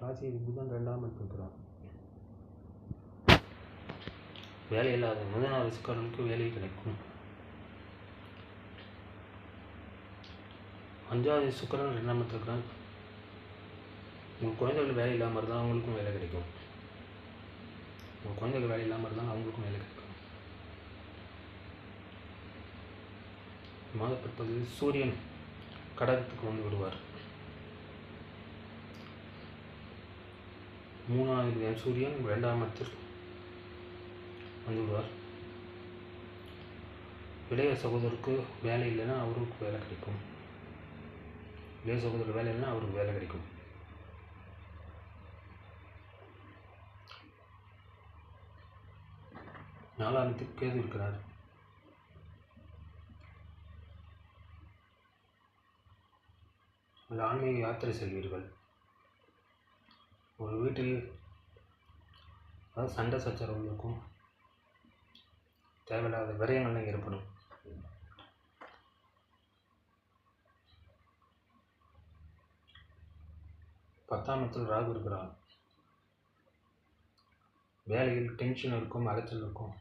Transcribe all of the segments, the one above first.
ராசி புதன் ரெண்டாம் இருக்கிறார் வேலை இல்லாத முதல் ராசிக்காரர்களுக்கு வேலை கிடைக்கும். அஞ்சாவது சுக்கரன் ரெண்டாம் இருக்கிறான் உங்கள் குழந்தைகள் வேலை இல்லாமல் இருந்தால் அவங்களுக்கும் வேலை கிடைக்கும். உங்கள் குழந்தைகள் வேலை இல்லாமல் இருந்தால் அவங்களுக்கும் வேலை கிடைக்கும். மாத சூரியன் கடகத்துக்கு வந்து விடுவார். மூணாவது எண் சூரியன் இரண்டாம் இடத்தில் வந்துவிடுவார் இளைய சகோதரருக்கு வேலை இல்லைன்னா அவருக்கு வேலை கிடைக்கும். இளைய சகோதரர் வேலை இல்லைன்னா அவருக்கு வேலை கிடைக்கும். நாலாயிரத்துக்கு கேது இருக்கிறார். ஒரு ஆன்மீக யாத்திரை செல்வீர்கள். ஒரு வீட்டில் அதாவது சண்டை சச்சரவுகளுக்கும் தேவையில்லாத விரயங்கள்லாம் ஏற்படும். பத்தாம் இடத்தில் ராகு இருக்கிறார். வேலையில் டென்ஷன் இருக்கும் அலைச்சல் இருக்கும்.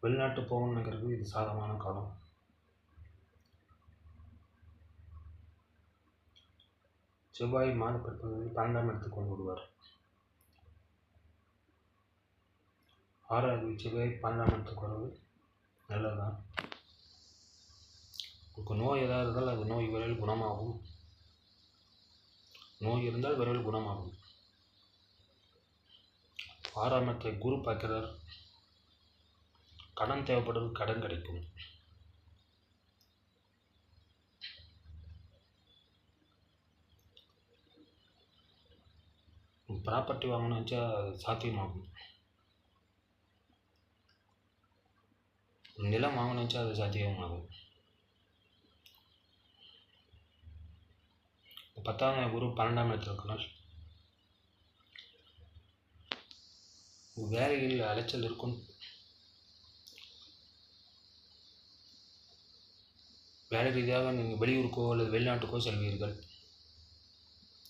வெளிநாட்டு போகணுங்கிறது இது சாதமான காலம். செவ்வாய் மாத பிற்பகுதியில் பன்னெண்டாம் இடத்துக்கு கொண்டு விடுவார் ஆறாவது செவ்வாய் பன்னெண்டாம் இடத்துக்கு வருவது நல்லதுதான். உங்களுக்கு நோய் ஏதாவது இருந்தால் அது நோய் விரைவில் குணமாகும். நோய் இருந்தால் விரைவில் குணமாகும். ஆறாம் இடத்தை குரு பார்க்கிறார். கடன் தேவைப்படுறது கடன் கிடைக்கும். ப்ராப்பர்ட்டி வாங்கணும்னு வச்சா அது சாத்தியமாகும். நிலம் வாங்கணும்னு வச்சா அது சாத்தியமாகும். பத்தாம் குரு பன்னெண்டாம் இடத்துல இருக்கணும் வேலையில் அலைச்சல் இருக்கும். வேலை ரீதியாக நீங்கள் வெளியூருக்கோ அல்லது வெளிநாட்டுக்கோ செல்வீர்கள்.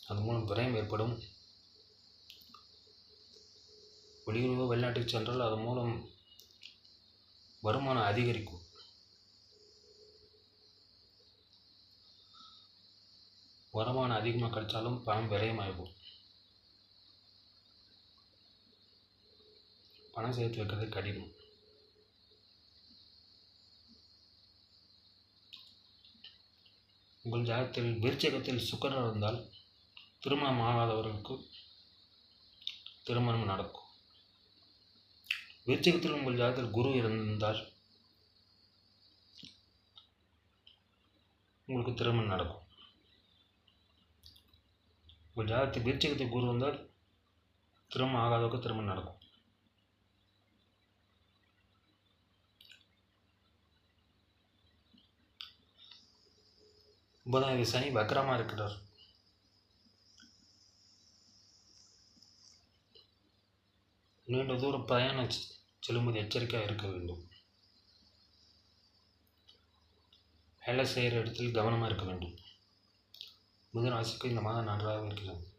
அது மூலம் விரயம் ஏற்படும். வெளியூரோ வெளிநாட்டுக்கு சென்றால் அதன் மூலம் வருமானம் அதிகரிக்கும். வருமானம் அதிகமாக கிடைச்சாலும் பணம் விரயமாகும் பணம் சேர்த்து வைக்கிறது கடினம். உங்கள் ஜாதகத்தில் விருச்சகத்தில் சுக்கரன் இருந்தால் திருமணம் ஆகாதவர்களுக்கு திருமணம் நடக்கும். விருச்சகத்தில் உங்கள் ஜாதகத்தில் குரு இருந்தால் உங்களுக்கு திருமணம் நடக்கும். உங்கள் ஜாதகத்தில் விருச்சகத்தில் குரு இருந்தால் திருமணம் ஆகாதவருக்கு திருமணம் நடக்கும். ஒன்பதாவது சனி வக்கரமாக இருக்கிறார். நீண்ட தூரம் பயணம் செல்லும்போது எச்சரிக்கையாக இருக்க வேண்டும். வேலை செய்கிற இடத்தில் கவனமாக இருக்க வேண்டும். புதன் ராசிக்கு இந்த மாதம் நன்றாக இருக்கிறது.